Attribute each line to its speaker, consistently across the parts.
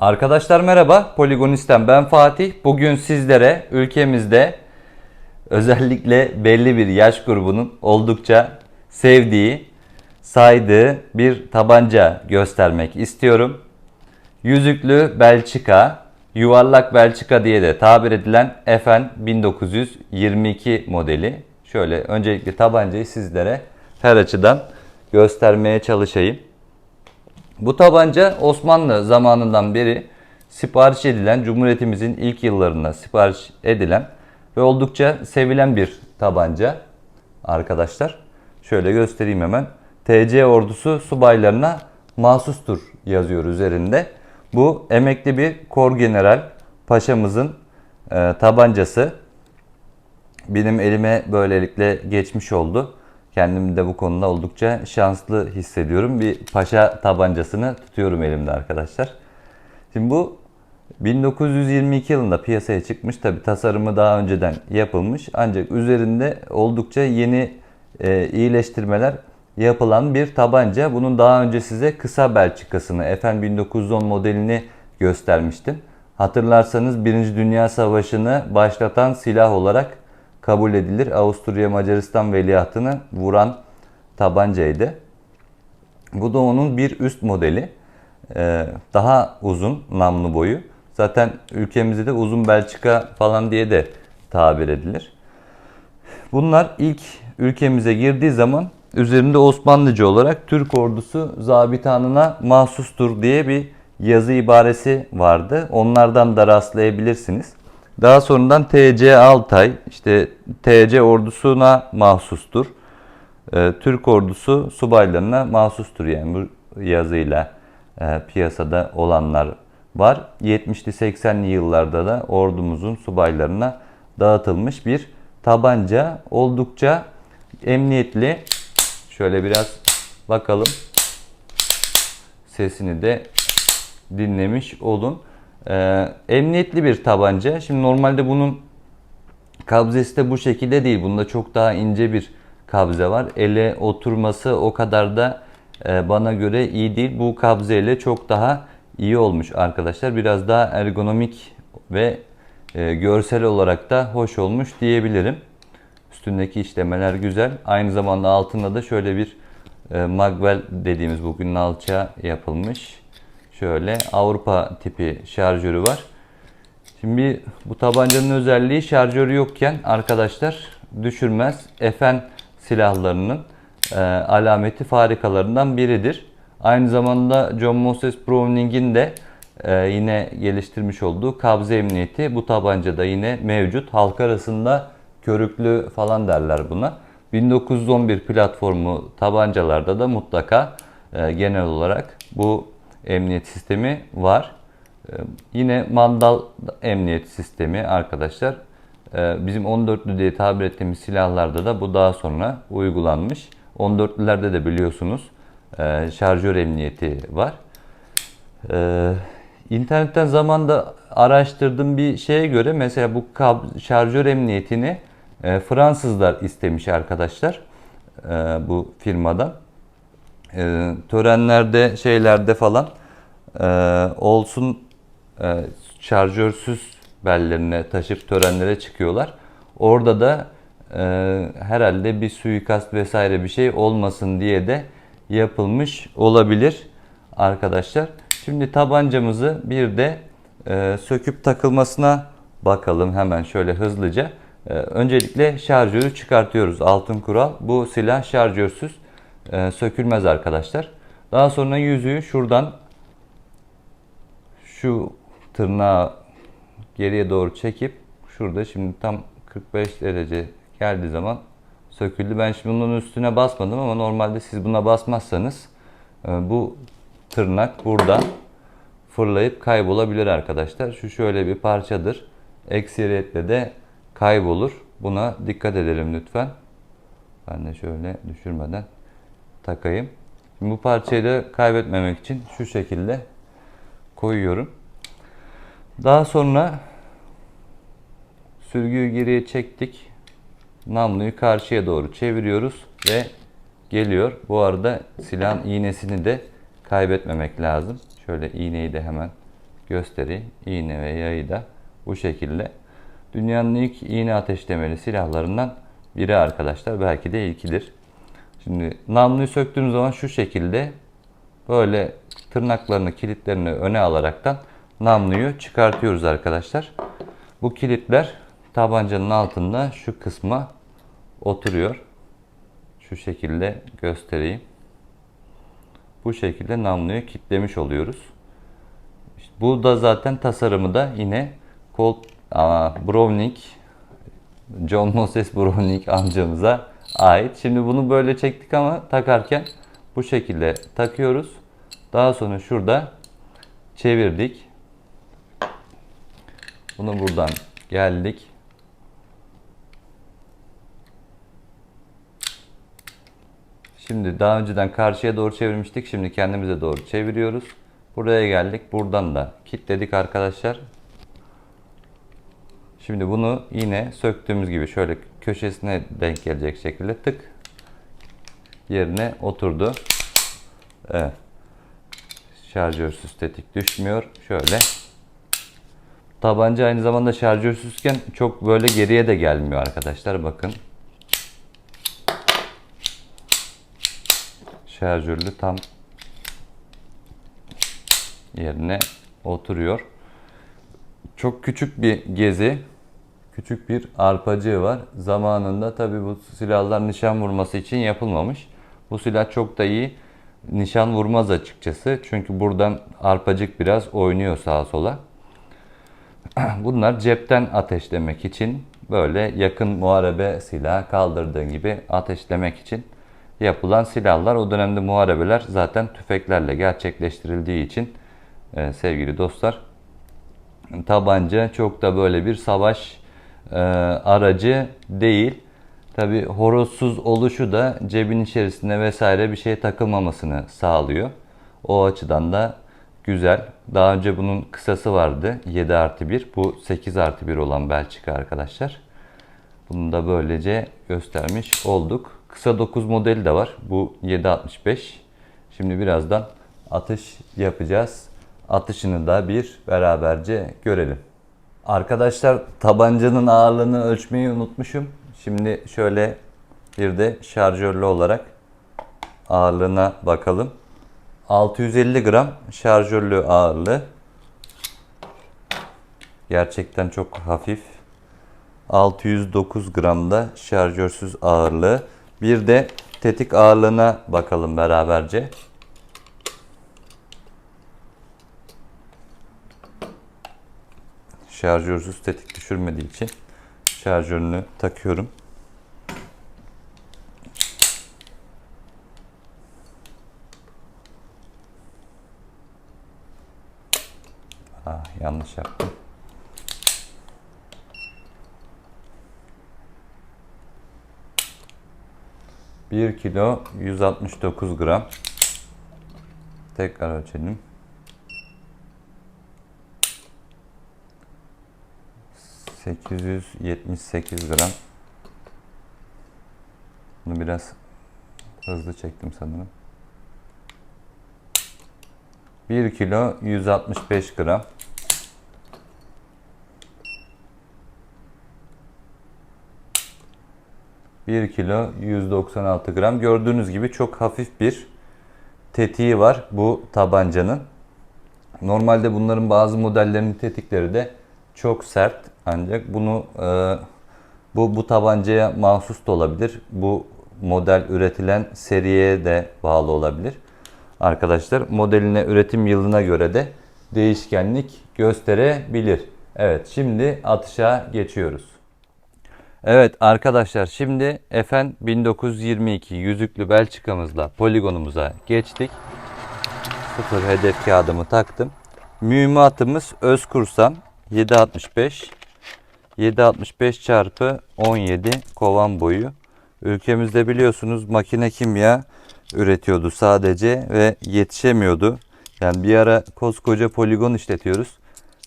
Speaker 1: Arkadaşlar merhaba, Poligonist'ten ben Fatih. Bugün sizlere ülkemizde özellikle belli bir yaş grubunun oldukça sevdiği, saydığı bir tabanca göstermek istiyorum. Yüzüklü Belçika, yuvarlak Belçika diye de tabir edilen FN 1922 modeli. Şöyle öncelikle tabancayı sizlere her açıdan göstermeye çalışayım. Bu tabanca Osmanlı zamanından beri sipariş edilen, Cumhuriyetimizin ilk yıllarında sipariş edilen ve oldukça sevilen bir tabanca arkadaşlar. Şöyle göstereyim hemen. TC ordusu subaylarına mahsustur yazıyor üzerinde. Bu emekli bir kor general paşamızın e, tabancası. Benim elime böylelikle geçmiş oldu. Kendimi de bu konuda oldukça şanslı hissediyorum. Bir paşa tabancasını tutuyorum elimde arkadaşlar. Şimdi bu 1922 yılında piyasaya çıkmış. Tabi tasarımı daha önceden yapılmış. Ancak üzerinde oldukça yeni e, iyileştirmeler yapılan bir tabanca. Bunun daha önce size kısa Belçikasını, FN 1910 modelini göstermiştim. Hatırlarsanız 1. Dünya Savaşı'nı başlatan silah olarak kabul edilir. Avusturya Macaristan veliahtını vuran tabancaydı. Bu da onun bir üst modeli. Ee, daha uzun namlu boyu. Zaten ülkemizde de uzun Belçika falan diye de tabir edilir. Bunlar ilk ülkemize girdiği zaman üzerinde Osmanlıca olarak Türk ordusu zabitanına mahsustur diye bir yazı ibaresi vardı. Onlardan da rastlayabilirsiniz. Daha sonradan TC Altay, işte TC ordusuna mahsustur. Ee, Türk ordusu subaylarına mahsustur yani bu yazıyla e, piyasada olanlar var. 70'li 80'li yıllarda da ordumuzun subaylarına dağıtılmış bir tabanca. Oldukça emniyetli. Şöyle biraz bakalım. Sesini de dinlemiş olun. Ee, emniyetli bir tabanca. Şimdi normalde bunun kabzesi de bu şekilde değil. Bunda çok daha ince bir kabze var. Ele oturması o kadar da e, bana göre iyi değil. Bu kabzeyle çok daha iyi olmuş arkadaşlar. Biraz daha ergonomik ve e, görsel olarak da hoş olmuş diyebilirim. Üstündeki işlemeler güzel. Aynı zamanda altında da şöyle bir e, magwell dediğimiz bugün alça yapılmış. Şöyle Avrupa tipi şarjörü var. Şimdi bu tabancanın özelliği şarjörü yokken arkadaşlar düşürmez. FN silahlarının e, alameti farikalarından biridir. Aynı zamanda John Moses Browning'in de e, yine geliştirmiş olduğu kabze emniyeti bu tabancada yine mevcut. Halk arasında körüklü falan derler buna. 1911 platformu tabancalarda da mutlaka e, genel olarak bu emniyet sistemi var. Ee, yine mandal emniyet sistemi arkadaşlar. Ee, bizim 14'lü diye tabir ettiğimiz silahlarda da bu daha sonra uygulanmış. 14'lülerde de biliyorsunuz e, şarjör emniyeti var. Ee, internetten zamanda araştırdığım bir şeye göre mesela bu şarjör emniyetini e, Fransızlar istemiş arkadaşlar e, bu firmadan. Törenlerde şeylerde falan olsun şarjörsüz bellerine taşıp törenlere çıkıyorlar. Orada da e, herhalde bir suikast vesaire bir şey olmasın diye de yapılmış olabilir arkadaşlar. Şimdi tabancamızı bir de e, söküp takılmasına bakalım hemen şöyle hızlıca. E, öncelikle şarjörü çıkartıyoruz. Altın kural. Bu silah şarjörsüz e, sökülmez arkadaşlar. Daha sonra yüzüğü şuradan şu tırnağı geriye doğru çekip şurada şimdi tam 45 derece geldiği zaman söküldü. Ben şimdi bunun üstüne basmadım ama normalde siz buna basmazsanız e, bu tırnak burada fırlayıp kaybolabilir arkadaşlar. Şu şöyle bir parçadır. Ekseriyetle de kaybolur. Buna dikkat edelim lütfen. Ben de şöyle düşürmeden takayım. Şimdi bu parçayı da kaybetmemek için şu şekilde koyuyorum. Daha sonra sürgüyü geriye çektik. Namluyu karşıya doğru çeviriyoruz ve geliyor. Bu arada silahın iğnesini de kaybetmemek lazım. Şöyle iğneyi de hemen göstereyim. İğne ve yayı da bu şekilde. Dünyanın ilk iğne ateşlemeli silahlarından biri arkadaşlar. Belki de ilkidir. Şimdi namluyu söktüğünüz zaman şu şekilde böyle tırnaklarını, kilitlerini öne alaraktan namluyu çıkartıyoruz arkadaşlar. Bu kilitler tabancanın altında şu kısma oturuyor. Şu şekilde göstereyim. Bu şekilde namluyu kilitlemiş oluyoruz. İşte bu da zaten tasarımı da yine Colt aa, Browning John Moses Browning amcamıza ait. Şimdi bunu böyle çektik ama takarken bu şekilde takıyoruz. Daha sonra şurada çevirdik. Bunu buradan geldik. Şimdi daha önceden karşıya doğru çevirmiştik. Şimdi kendimize doğru çeviriyoruz. Buraya geldik. Buradan da kilitledik arkadaşlar. Şimdi bunu yine söktüğümüz gibi şöyle köşesine denk gelecek şekilde tık yerine oturdu. Evet. Şarjörsüz tetik düşmüyor. Şöyle. Tabanca aynı zamanda şarjörsüzken çok böyle geriye de gelmiyor arkadaşlar. Bakın. Şarjörlü tam yerine oturuyor. Çok küçük bir gezi, küçük bir arpacığı var. Zamanında tabi bu silahlar nişan vurması için yapılmamış. Bu silah çok da iyi nişan vurmaz açıkçası. Çünkü buradan arpacık biraz oynuyor sağa sola. Bunlar cepten ateşlemek için böyle yakın muharebe silahı kaldırdığın gibi ateşlemek için yapılan silahlar. O dönemde muharebeler zaten tüfeklerle gerçekleştirildiği için e, sevgili dostlar tabanca çok da böyle bir savaş aracı değil. Tabi horozsuz oluşu da cebin içerisinde vesaire bir şey takılmamasını sağlıyor. O açıdan da güzel. Daha önce bunun kısası vardı 7 artı 1. Bu 8 artı 1 olan Belçika arkadaşlar. Bunu da böylece göstermiş olduk. Kısa 9 modeli de var. Bu 7.65. Şimdi birazdan atış yapacağız. Atışını da bir beraberce görelim. Arkadaşlar tabancanın ağırlığını ölçmeyi unutmuşum. Şimdi şöyle bir de şarjörlü olarak ağırlığına bakalım. 650 gram şarjörlü ağırlığı. Gerçekten çok hafif. 609 gram da şarjörsüz ağırlığı. Bir de tetik ağırlığına bakalım beraberce. Şarjörsüz tetik düşürmediği için şarjörünü takıyorum. Ah, yanlış yaptım. Bir kilo 169 gram. Tekrar ölçelim. 878 gram. Bunu biraz hızlı çektim sanırım. 1 kilo 165 gram. Bir kilo 196 gram. Gördüğünüz gibi çok hafif bir tetiği var bu tabancanın. Normalde bunların bazı modellerinin tetikleri de çok sert. Ancak bunu e, bu bu tabancaya mahsus da olabilir. Bu model üretilen seriye de bağlı olabilir. Arkadaşlar modeline üretim yılına göre de değişkenlik gösterebilir. Evet şimdi atışa geçiyoruz. Evet arkadaşlar şimdi FN 1922 yüzüklü Belçikamızla poligonumuza geçtik. Sıfır hedef kağıdımı taktım. Mühimmatımız Özkursan 765 765 çarpı 17 kovan boyu. Ülkemizde biliyorsunuz makine kimya üretiyordu sadece ve yetişemiyordu. Yani bir ara koskoca poligon işletiyoruz.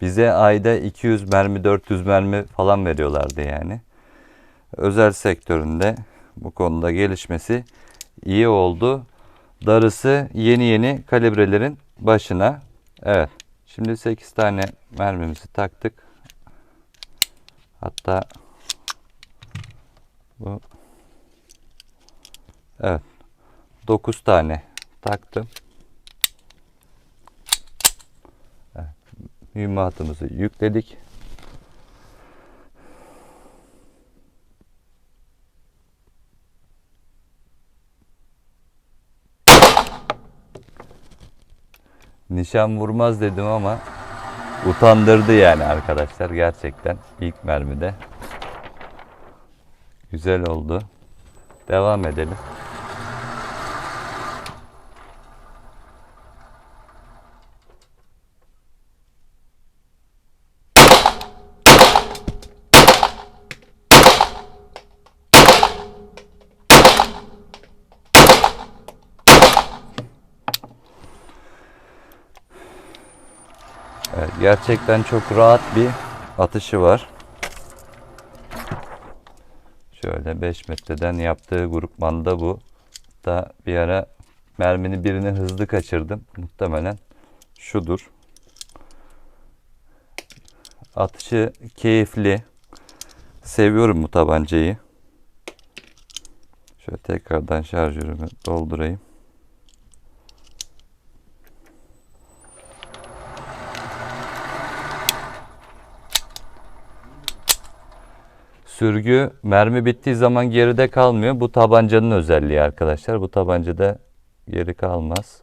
Speaker 1: Bize ayda 200 mermi 400 mermi falan veriyorlardı yani. Özel sektöründe bu konuda gelişmesi iyi oldu. Darısı yeni yeni kalibrelerin başına. Evet. Şimdi 8 tane mermimizi taktık. Hatta bu Evet. 9 tane taktım. Mühimmatımızı yükledik. Nişan vurmaz dedim ama utandırdı yani arkadaşlar gerçekten ilk mermide. Güzel oldu. Devam edelim. Evet, gerçekten çok rahat bir atışı var. Şöyle 5 metreden yaptığı grupmanda bu. Da bir ara merminin birini hızlı kaçırdım. Muhtemelen şudur. Atışı keyifli. Seviyorum bu tabancayı. Şöyle tekrardan şarjörümü doldurayım. Sürgü mermi bittiği zaman geride kalmıyor. Bu tabancanın özelliği arkadaşlar. Bu tabancada geri kalmaz.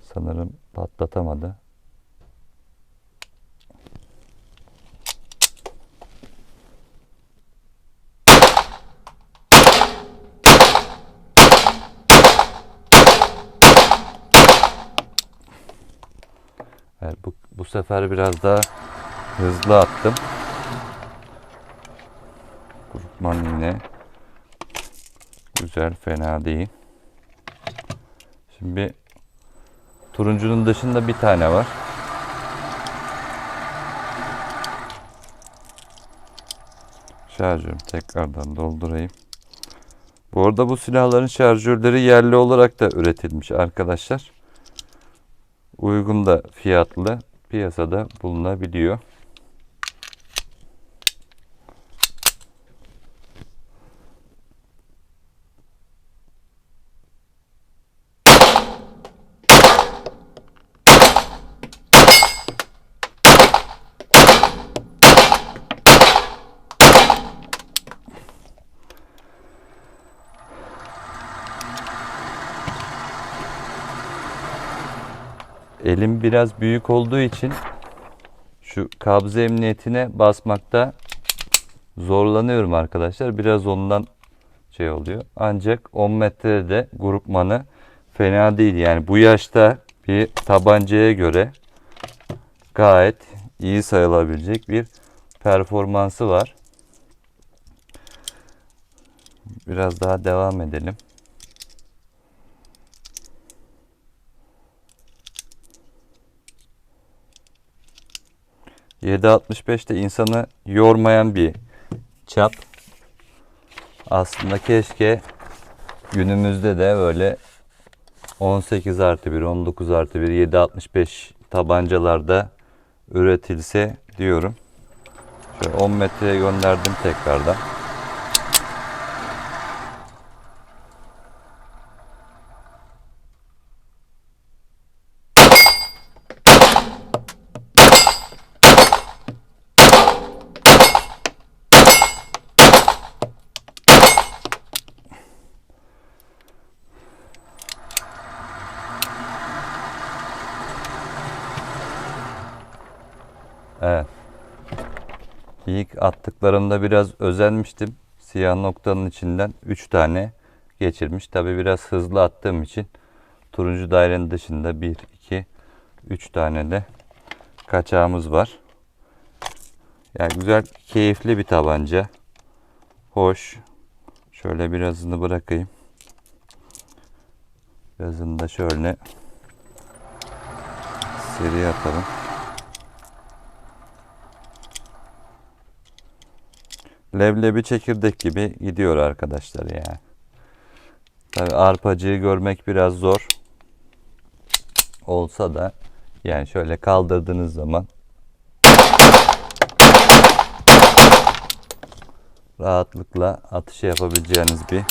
Speaker 1: Sanırım patlatamadı. Evet, bu, bu sefer biraz daha hızlı attım. Grupman yine güzel, fena değil. Şimdi turuncunun dışında bir tane var. Şarjörümü tekrardan doldurayım. Bu arada bu silahların şarjörleri yerli olarak da üretilmiş arkadaşlar uygun da fiyatlı piyasada bulunabiliyor. Elim biraz büyük olduğu için şu kabze emniyetine basmakta zorlanıyorum arkadaşlar. Biraz ondan şey oluyor. Ancak 10 metrede grupmanı fena değil. Yani bu yaşta bir tabancaya göre gayet iyi sayılabilecek bir performansı var. Biraz daha devam edelim. 7.65 de insanı yormayan bir çap. Aslında keşke günümüzde de böyle 18 artı 1, 19 artı 1, 7.65 tabancalarda üretilse diyorum. Şöyle 10 metreye gönderdim tekrardan. Evet. İlk attıklarımda biraz özenmiştim. Siyah noktanın içinden 3 tane geçirmiş. Tabi biraz hızlı attığım için turuncu dairenin dışında 1, 2, 3 tane de kaçağımız var. Yani güzel, keyifli bir tabanca. Hoş. Şöyle birazını bırakayım. Birazını da şöyle seri atalım. Leblebi çekirdek gibi gidiyor arkadaşlar ya. Tabii arpacığı görmek biraz zor. Olsa da yani şöyle kaldırdığınız zaman rahatlıkla atış yapabileceğiniz bir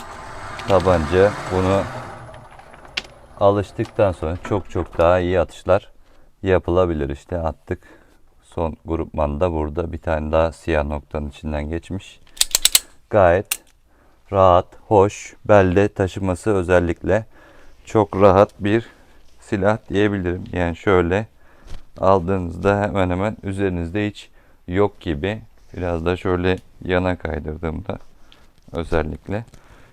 Speaker 1: tabanca. Bunu alıştıktan sonra çok çok daha iyi atışlar yapılabilir. İşte attık. Son grupman da burada bir tane daha siyah noktanın içinden geçmiş. Gayet rahat, hoş, belde taşıması özellikle çok rahat bir silah diyebilirim. Yani şöyle aldığınızda hemen hemen üzerinizde hiç yok gibi. Biraz da şöyle yana kaydırdığımda özellikle.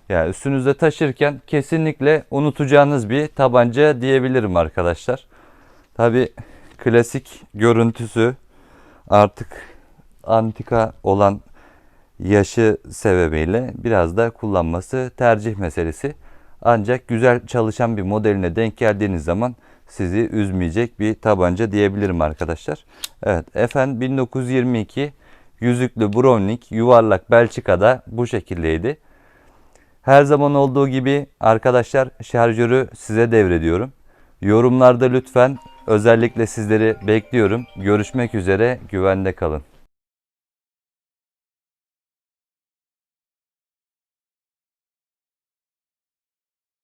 Speaker 1: Yani üstünüzde taşırken kesinlikle unutacağınız bir tabanca diyebilirim arkadaşlar. Tabi klasik görüntüsü artık antika olan yaşı sebebiyle biraz da kullanması tercih meselesi. Ancak güzel çalışan bir modeline denk geldiğiniz zaman sizi üzmeyecek bir tabanca diyebilirim arkadaşlar. Evet FN 1922 yüzüklü Browning yuvarlak Belçika'da bu şekildeydi. Her zaman olduğu gibi arkadaşlar şarjörü size devrediyorum. Yorumlarda lütfen özellikle sizleri bekliyorum. Görüşmek üzere güvende kalın.